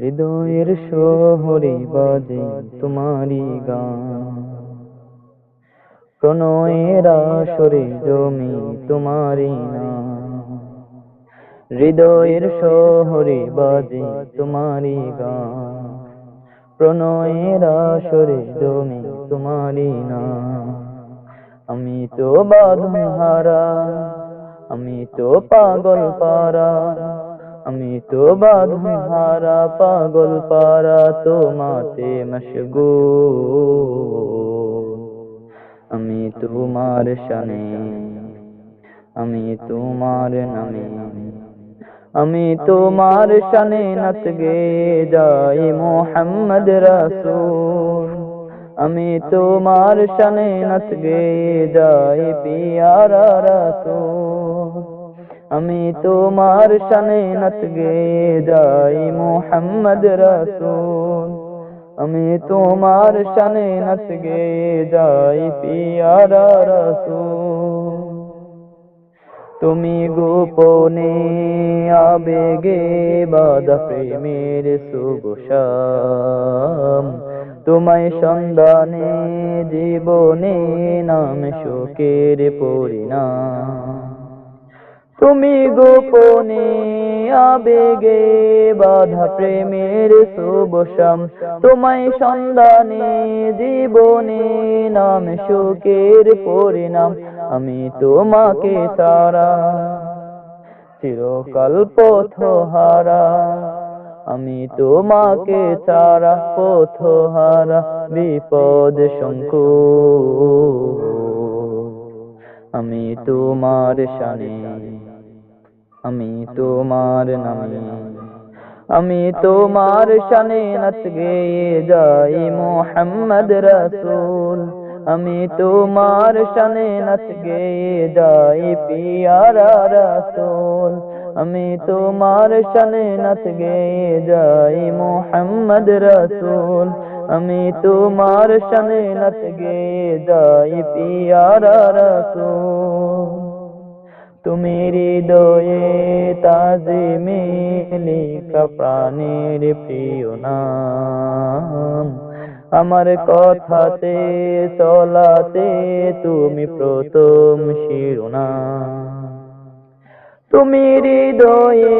হৃদয়ের শহরে বাজে তোমারি গান। প্রণয়ের আসরে জমি তোমারি নাম। হৃদয়ের শহরে বাজে তোমারি গান। প্রণয়ের আসরে জমি তোমারি নাম। আমি তো বাঁধন হারা, আমি তো পাগল পারা আমি তো বাঁধন হারা পাগল পারা তোমাতে মশগুল। আমি তোমার শানে, আমি তোমার নামে। আমি তোমার শানে নাচ গে যাই মোহাম্মদ রাসূল। আমি তোমার শানে নাচ গে যাই পিয়ারা রাসূল। আমি তোমার শানে নাচ গে যাই মোহাম্মদ রাসূল। আমি তোমার শানে নাচ গে যাই পিয়ারা রাসূল। তুমি গোপনে আবেগে বাদা প্রেমের সুবশাম তোমায় সন্ধানে জীবনে নাম শোকের পরিণাম। তুমি গোপনে আবেগে বাধা প্রেমের শুভসাম। তোমায় সন্ধানে জীবনে নাম সুখের পরিণাম। আমি তোমাকে তারা চিরকাল পথ হারা আমি তোমাকে চারা পথ হারা বিপদ শঙ্কু আমি তোমার শানে আমি তোমার নামে আমি তোমার শানে নাচ গেয়ে যাই মোহাম্মদ রসুল। আমি তোমার শানে নাচ গেয়ে যাই পিয়ারা রসুল। আমি তোমার শানে নাচ গেয়ে যাই মোহাম্মদ রসুল। আমি তোমার শানে নাচ গেয়ে যাই পিয়ারা রসুল। তুমি হৃদয়ে তাজে মেলিকা প্রাণের প্রিয় নাম। আমার কথাতে চলাতে তুমি প্রথম শিরোনাম। তুমি হৃদয়ে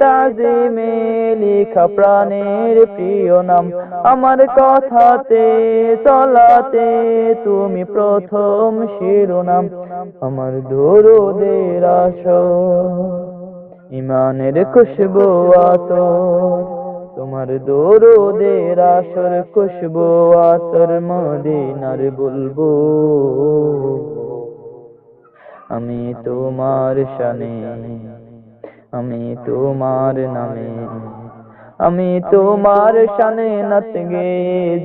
তাজিমে লেখা প্রাণের প্রিয় নাম। আমার কথাতে চলাতে তুমি প্রথম শিরোনাম। আমার দরুদের আস ইমানের খুশবু আতো তোমার দরুদের আসর, খুশবু আতর, মদিনার বলব আমি তোমার শানে, আমি তোমার নামে, আমি তোমার শানে নাচ গে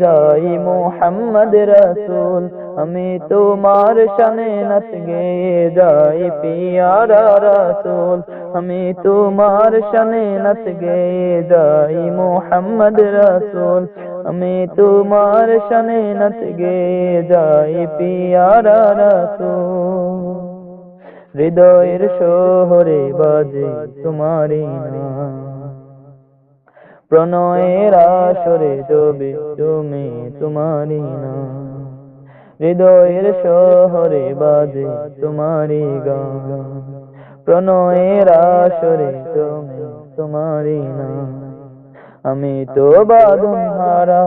যাই মোহাম্মদ রসুল, আমি তোমার শানে নাচ গে যাই পিয়ারা রসুল, আমি তোমার শানে নাচ গে যাই মোহাম্মদ রসুল, আমি তোমার শানে নাচ গে যাই পিয়ারা রসুল। হৃদয়ের শহরে বাজে তোমারি নাম। প্রণয়ের আসরে ডোবে তুমি তোমারি নাম। হৃদয়ের শহরে বাজে তোমারি গান। প্রণয়ের আসরে তুমি তোমারি নাম। আমি তো বাদন হারা,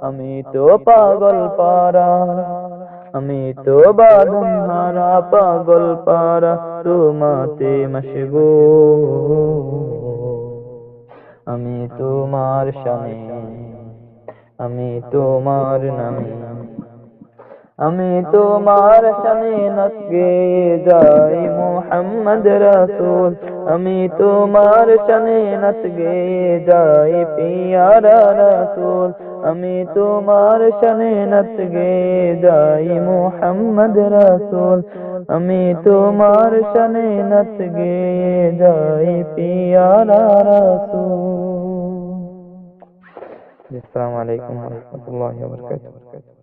আমি তো পাগল পারা আমি তো বাদন হারা, পাগল পারা তোমাতে মশগো আমি তোমার শানে আমি তোমার নামে। আমি তোমার শানে যাই মোহাম্মদ রসুল। আমি তোমার শানে নসগে যাই পিয়ারা রসুল। আমি তোমার শানে নসগে যাই মোহাম্মদ রাসুল। আমি তোমার শানে গে যাই পিয়ারা রসুল। আলাইকুম ওয়া রাহমাতুল্লাহি ওয়া বারাকাতুহু।